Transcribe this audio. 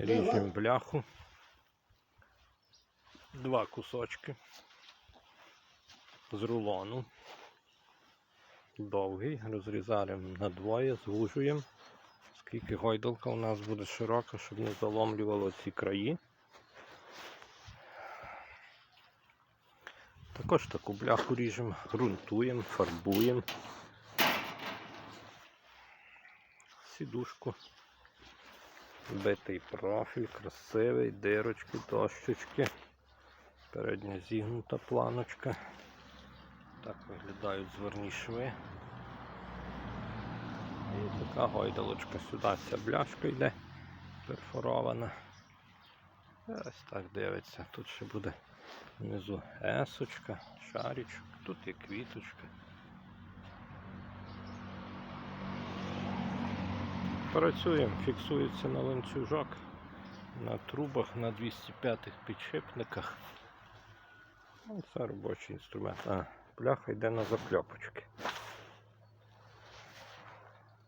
Ріжемо бляху. Два кусочки з рулону. Довгий, розрізаємо на двоє, звужуємо. Скільки гойдалка у нас буде широка, щоб не заломлювало ці краї. Також таку бляху ріжемо, ґрунтуємо, фарбуємо. Сідушку. Битий профіль, красивий, дирочки, дощечки. Передня зігнута планочка. Так виглядають зверні шви. І така гойдалочка сюди ця бляшка йде перфорована. Ось так дивиться. Тут ще буде внизу есочка, шарічок, тут є квіточка. Працюємо, фіксується на ланцюжок, на трубах, на 205 підшипниках. Ну, Це робочий інструмент. А, пляха йде на закльопочки.